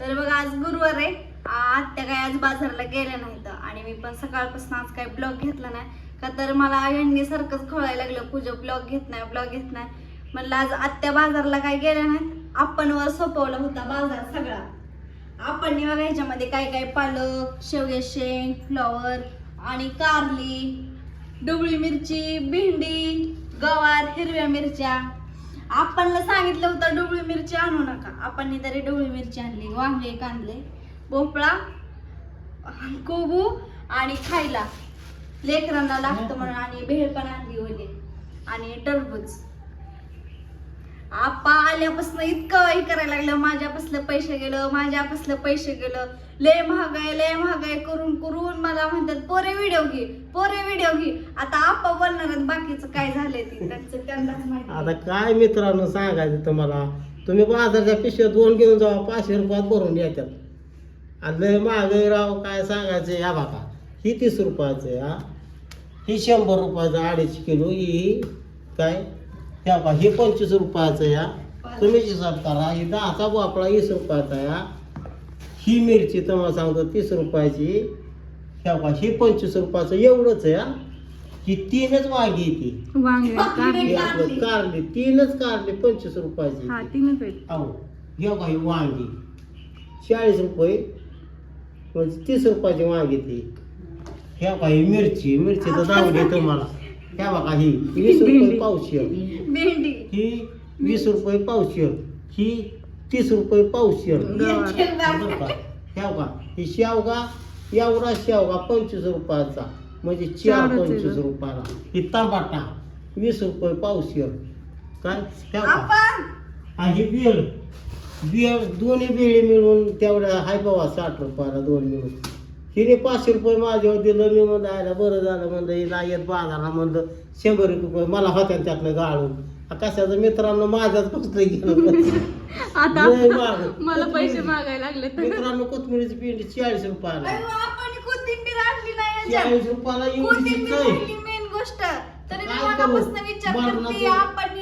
तर बघा आज गुरुवार आहे. आत्या काय आज बाजारला गेल्या नाहीत आणि मी पण सकाळपासून आज काय ब्लॉग घेतला नाही. का तर मला यांनी सारखंच खोळायला लागलं पूजा ब्लॉग घेत नाही ब्लॉग घेत नाही. म्हणलं आज आत्या बाजारला काय गेल्या नाहीत? आपण वर सोपवला होता बाजार सगळा. आपण बघा ह्याच्यामध्ये काय काय पालक शेवगे शेंग फ्लॉवर आणि कारली डुबळी मिरची भेंडी गवार हिरव्या मिरच्या. आपणला सांगितलं होतं डोबळी मिरची आणू नका. आपण तरी डोबळी मिरची आणली वांगे कांदले भोपळा कोबू आणि खायला. लेकरांना लागतं म्हणून आणि भेळ पण आणली होती. आणि टरबूज. आपा आल्यापासून इतकं हे करायला लागलं. माझ्यापासलं पैसे गेलं माझ्यापासलं पैसे गेलं. लय महागाय लय महागाय करून करून मला म्हणतात पोरे व्हिडिओ घे पोरे व्हिडिओ घे. आता आपा बोलणार बाकीचं काय झालंय ते? त्यांचं त्यांनाच माहिती आता काय मित्रांनो सांगायचं तुम्हाला? तुम्ही बाजारच्या पिशव्या दोन घेऊन जावा पाचशे रुपयात भरून येतात आणि लय महागाई राव काय सांगायचं? या बाका ही तीस रुपयाचं आहे हा. ही शंभर रुपयाचं अडीच किलो ही काय? त्या बघा ही पंचवीस रुपयाचं या. तुम्ही हिसाब करा. ही दहाचा वापळा वीस रुपयाचा या. ही मिरची तुम्हाला सांगतो तीस रुपयाची. ह्या बघा ही पंचवीस रुपयाचं एवढंच आहे हा ही तीनच वांगी आहे ती. वांगे हे आपलं कारली. तीनच कारली. पंचवीस रुपयाची हा अहो घ्या काही वांगी. चाळीस रुपये. म्हणजे तीस रुपयाची वांगी ती. ह्या काही मिरची. मिरची तर जाऊ दे तुम्हाला. ह्या बघा ही वीस रुपये पावशेर. भेंडी. ही वीस रुपये पावशेर. ही तीस रुपये पावशेर. बरं का? ह्या बघा ही शेवगा एवढा शेवगा पंचवीस रुपयाचा. म्हणजे चार पंचवीस. रुपयाला. ही टमाटा वीस रुपये पावशेर. काय? आणि बेळ बेळ दोन्ही बेळी मिळून तेवढ्या हाय बाबा साठ रुपयाला दोन मिळून. हिने पाचशे रुपये माझ्यावर दिलं मी म्हणलं आयला बरं झालं म्हणलं हिला येत बाजारला म्हणलं शंभर एक रुपये मला होत्या त्यातनं गाळून. कशाचं? मित्रांनो माझ्याच कसलं गेलं. मला पैसे मागायला लागले मित्रांनो कोथमिरीची पिंडी चाळीस रुपयाला. चाळीस रुपयाला मेन गोष्ट. तरी मी? विचार करते आपण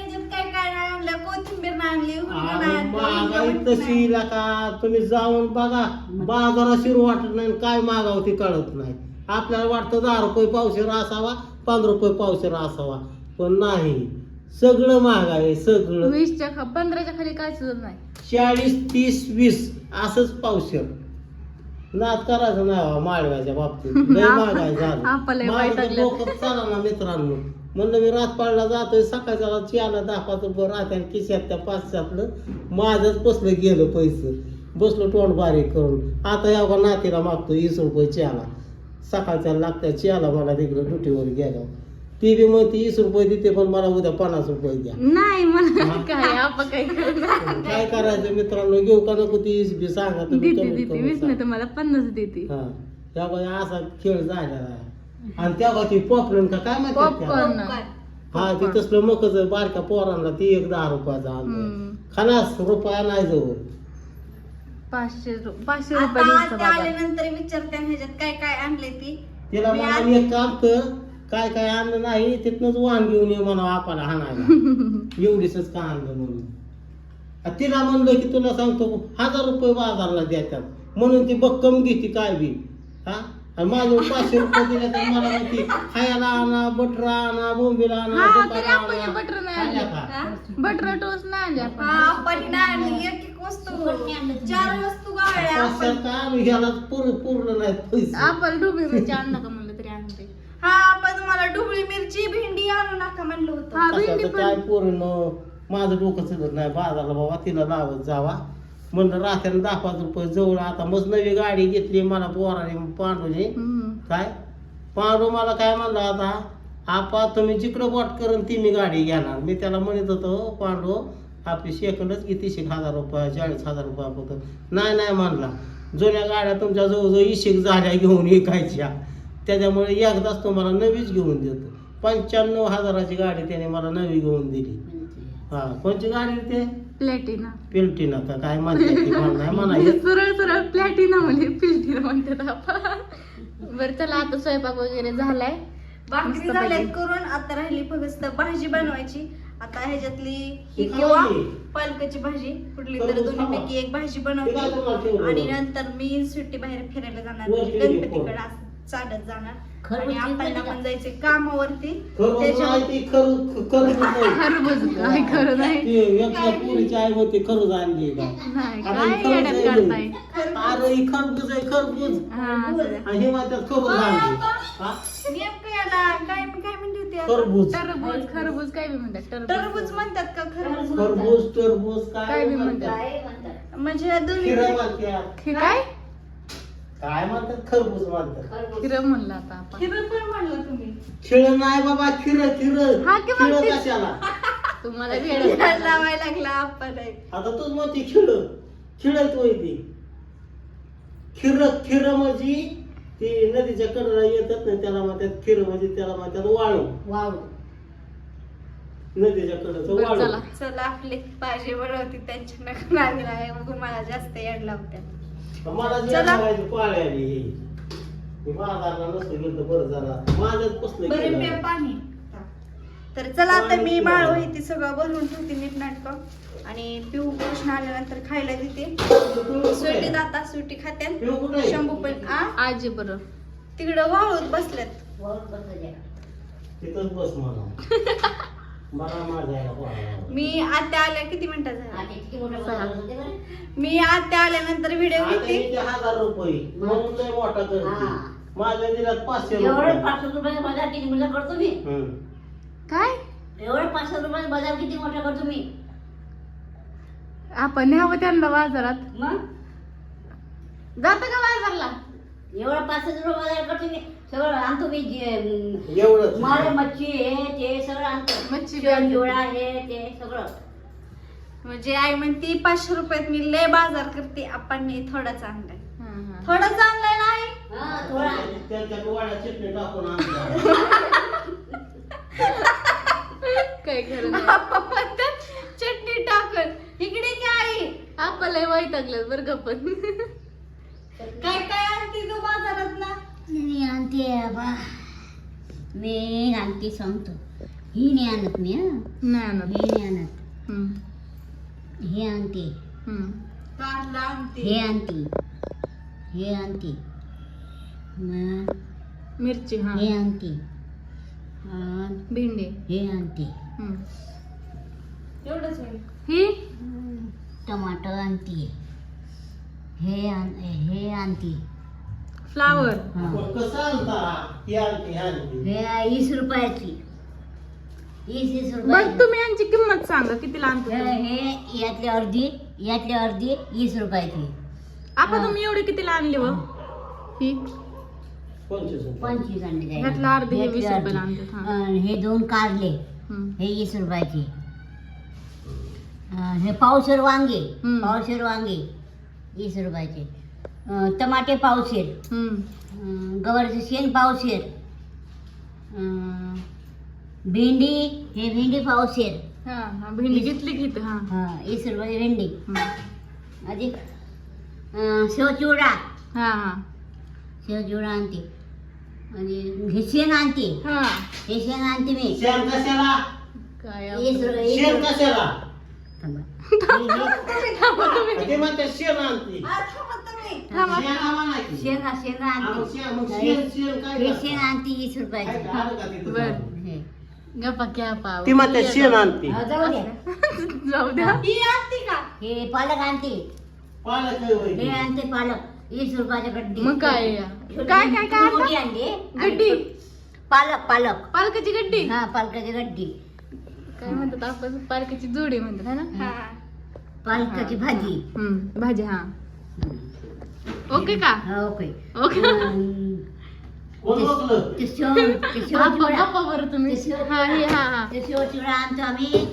कोथिंबीर नाही आणली हुलगं नाही आणि आणलं, महागाई तशी. का तुम्ही जाऊन बघा बाजारात शिरू वाटत नाही आणि काय मागावं ते कळत नाही. आपल्याला वाटतं दहा रुपये पावशेर असावा पंधरा रुपये पावशेर असावा पण नाही. सगळं महाग आहे सगळं. वीसच्या खा पंधराच्या खाली काय सुद्धा नाही. चाळीस तीस वीस असंच पावशेर. नाद करायचं नाही माळव्याच्या बाबतीत. लय महागाई झालं. वाईट. डोकं चाला ना मित्रांनो. म्हणलं मी रातपाडला जातोय सकाळच्या चियाला दहा पाच रुपये राहते आणि खिशात त्या पाचशेतलं माझंच बसलं गेलं पैसे. बसलो तोंड बारीक करून. आता या नातीला मागतो वीस रुपये चियाला सकाळच्या लागत्या चियाला मला तिकडं ड्युटीवर गेलो ती बी म्हणते वीस रुपये देते पण मला उद्या पन्नास रुपये द्या. नाही मला? काय काय करणार? काय करायचं मित्रांनो घेऊ का नको ती वीस बी सांगा तुम्ही देते कमीत देते कमी वीस नाही सांगा. तर मला पन्नास देते. हा. बाई असा खेळ झालेला आहे. आणि त्या ती पॉपकॉर्न का काय माहिती? पॉपकॉर्न हा ते तसलं मकच बारक्या पोरांना ती एक दहा रुपयाचा आणलं रुपया नाही जवळ. पाचशे रु- पाचशे रुपये दिवसा बाजार. आल्यानंतर विचारते ह्याच्यात काय काय आणले ती? तिला मी मला आज- एक काम कर काय काय आणलं नाही तिथनच वाहन घेऊन ये म्हणा आपल्याला हाणायला. एवढीच का आणलं म्हणून? आ तिला म्हणलं की तुला सांगतो हजार रुपये बाजारला देतात. म्हणून ती बक्कम घेते काय बी. हा? आणि माझे पाचशे रुपये दिले तर मला म्हणते खायला आणा बटर आणा बोंबीला आणा हा, तरी. बटर नाही आणलं. का? बटर टोस्ट नाही आणले आपण. हा, आपण नाही आणली. एक एक वस्तू चार वस्तू गाळल्या पाचशे आपण. आम्ही ह्याला पूर्ण पूर्ण नाही पैसे. आपण डुबी मिरची आणू नका म्हणलं तरी आणते. हा आपण तुम्हाला ढोबळी मिरची भेंडी आणू नका म्हणलं होतं. हा भेंडी कशाचं पण काय पूर्ण माझं डोकं चलत नाही. बाजारला बाबा तिला लावत जावा. म्हणलं रात्याला दहा पाच रुपये जवळ आता मस्त नवी गाडी घेतली मला पोराने पांडूने. काय? पांडू मला काय म्हणला आता आपा तुम्ही जिकडं बोट करून ती मी गाडी घेणार. मी त्याला म्हणत होतो "हो, पांडू आपली सेकंडच किती तीसशे हजार रुपये चाळीस हजार रुपयापर्यंत नाही नाही म्हणला. जुन्या गाड्या तुमच्या जवळजवळ इशेक झाल्या घेऊन विकायच्या. त्याच्यामुळे एकदाच तुम्हाला नवीच घेऊन देतो. पंच्याण्णव हजाराची गाडी त्याने मला नवी घेऊन दिली. हा कोणची गाडी ते प्लॅटिना. पिल्टीना का? काय म्हणते ती? मला नाही म्हणायचं. सरळ सरळ प्लॅटिना म्हणजे प्लॅटिना म्हणतात आपण. बरं चला आता स्वयंपाक वगैरे झालाय. भाकरी मस्तपैकी. झाल्यात करून आता राहिली फक्त भाजी बनवायची. आता ह्याच्यातली ती ही किंवा खाल्ली. पालकाची भाजी. कुठली तर खरबूज दोन्हीपैकी एक भाजी ते काय तुम्हाला बनवते ठेवलं? आणि? नंतर मी सुट्टी बाहेर फिरायला जाणार. गणपतीकडे. असं चालत जाणार. आणि घेतलं आपल्याला का? पण जायचे कामावरती खरबूज ती खर- खरबूज नाही. खरबूज काय खरं नाही. ती एकल्या पोरीची आई म्हणते खरबूज आणली का? नाही आता काय ही खरबूज येड्यात आहे काढताय म्हणे. अरे ही खरबूज आहे खरबूज. हा असं द्या. आणि हे म्हणतात खरबूज आणली. हा? नेमकं याला काय काय म्हणते होती आता? खरबूज. टरबूज खरबूज काय बी म्हणतात? टरबूज. टरबूज म्हणतात का खरबूज खरबूज टरबूज काय काय बी म्हणतात? म्हणजे ह्या दोन्ही खिरं म्हणतात हे काय? काय म्हणतात? खरबूज म्हणतात. खिरं म्हणलं आता आपण. खिरं पण म्हणलं तुम्ही. खिळ नाही बाबा खिर खिर. हा की खिळ. कशाला? तुम्हाला वेळ लावायला लागला आपण. आता तूच म्हणते खिळ खिळत होय ती खिर खिर म्हणजे ती नदीच्या कडेला येतात ना त्याला म्हणतात खिर म्हणजे त्याला म्हणतात वाळू. वाळू. नदीच्या कडेचं बरं, वाळू. चला. चला आपली भाजी बनवती त्यांच्या नका नादी आहे. बघून मला जास्त याड लावत्या मला जे चला. लावायची पाळी आली ही. मी बाजारला नसतो गेलो तर बरं झालं माझ्याच बसलं बरे केलं. पे पाणी तर चला आता मी माळ आहे ती सगळं बनवून ठेवते नीट नाटक आणि पिऊ कृष्ण आल्यानंतर खायला देते स्वीटी आहे? जाता स्वीटी खात्यान पिऊ कुठे आहे? शंभू पण आ आजी बरं तिकडं वाळूत बसल्यात तिथंच बस मला. मी आत्या आल्या किती मिनिटं झाल्या आता किती मोठं बाजार होते बरं? मी आत्या आल्यानंतर व्हिडिओ इथे हजार रुपये. म्हणून लय मोठा करते. माझ्या दिल्यात पाचशे एवढं रुपये पाचशे रुपयाचा बाजार किती मोठा करतो मी? हम्म. काय? एवढं पाचशे रुपयाचा बाजार किती मोठा करतो मी? आपण न्यावं त्यांना बाजारात. मग? जात का बाजारला? एवढं पाचशे रुपये बाजार करतो मी. सगळं आणतो मी जे एवढंच. मारे मच्छी हे ते सगळं आणतो. मच्छी. जोडा हे ते सगळं. म्हणजे आई म्हणती पाचशे रुपयात मी लय बाजार करते आपण थोडाच आणलाय. थोडाच आणलाय ना आई? हा थोडा त्यांच्या डोळ्यात चटणी टाकून आणल्या. काय खरं चटणी टाकून. इकडे काय आई. आपल्याला वैतागलं बरं पण. काय काय आणते तू बाजारात ना? मी आणते बा मी आणते सांगतो ही नाही आणत मी हं. नाही आणत हे नाही आणत हम्म, हे आणते हम्म. हे आणते हे आणते मग मिरची हा हे आणते अन् भेंडी हे आणते हम्म. ही टमाटर आणते हे आण हे आणते फ्लावर हा. कसं आणता ही आणते ही आणते हे वीस रुपयाची. वीस वीस बघ रुपयाची तुम्ही यांची किंमत सांगा कितीला आणतो हे तुम्ही? हे यातली अर्धी यातली अर्धी वीस रुपयाची. आपण तुम्ही एवढी कितीला आणली व ही? पंचवीस रुपये. पंचवीस आणली जाईल. ह्यातलं अर्धी हे ह्यातली वीस अर्धी. रुपयाला आणतात, हा. अन् हे दोन कारले. हम्म. हे वीस रुपयाचे. हे पावशेर वांगे. हम्म. पावशेर वांगे. वीस रुपयाचे. अं, टमाटे पावशेर हम्म. अं, गवारचं शेण पावशेर अं, भेंडी हे भेंडी पावशेर हा हा भेंडी घेतली की इथं, हा. हा वीस रुपयाची भेंडी. हम्म. अधिक अं, शेवचिवडा हा हा. शेवचिवडा आणते. आणि हे शेण आणते. हा. हे शेण आणते मी. शेण कशाला? काय वीस रुपये वीस शेण रुपये. कशाला? थांबा. हे- हे- ते म्हणतात शेण आणते. शेण आणते शेण- काय हे? शेण आणते वीस रुपयाचे. गप्पा क्या पाव ती म्हणतात शेण आणते हा, जाऊ द्या जाऊ द्या ही आणते का हे पालक आणते पालक हे. आणते वीस रुपयाचे गड्डी मग काय काय काय काय मोठी आणता? आणली गड्डी पालक पालक पालकाची गड्डी हा पालकाची गड्डी काय म्हणतात आपण पालकाची जोडी म्हणतात है ना हा पालकाची भाजी हम्म भाजी हा ओके का? हा ओके. ओके. कोण? ते शेव ते गप्पा शेवचिवडा गप्पा बरं तुम्ही. ते शेव- हा हे हा हा. ते शेवचिवडा आणतो आम्ही.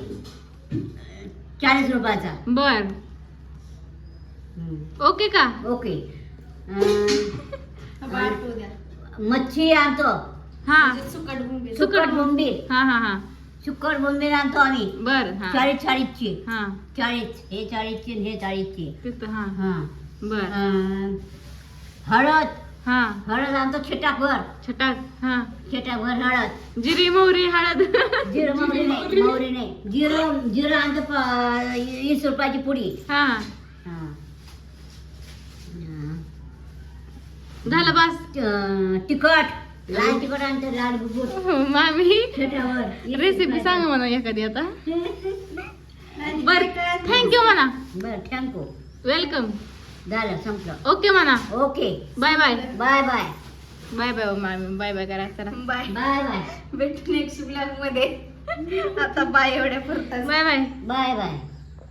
चाळीस रुपयाचा. बर. ओके का? ओके. अं, मच्छी आणतो. हा. म्हणजे सुकट बोंबील हा हा हा. सुकट बोंबील आणतो आम्ही. बर हा. चाळीस चाळीसची. हा. चाळीस. हे चाळीसची आणि हे चाळीसची. तिथं हा. हा. बर. अं, हळद. हा. हळद आणतो छटाकभर छटाक हा. छटाकभर हळद. जिरी मोहरी हळद. जिरं मोहरी नाही मोहरी. नाही. जिरं जिरं आणतो प- वीस रुपयाची पुडी. हा. हा. हा. झालं बस. त- तिखट. लाल तिखट आणतो लाल बुकुट मामी. छटावर. रेसिपी सांगा म्हणा एखादी आता. बर थँक्यू म्हणा. बर थँक्यू वेलकम झालं संपलं. ओके म्हणा. Okay. Bye bye. Bye bye. Bye bye मामी बाय बाय करा चला बाय. Bye bye. भेटू नेक्स्ट ब्लॉगमध्ये. आता बाय एवढ्या पुरतात बाय बाय. Bye bye.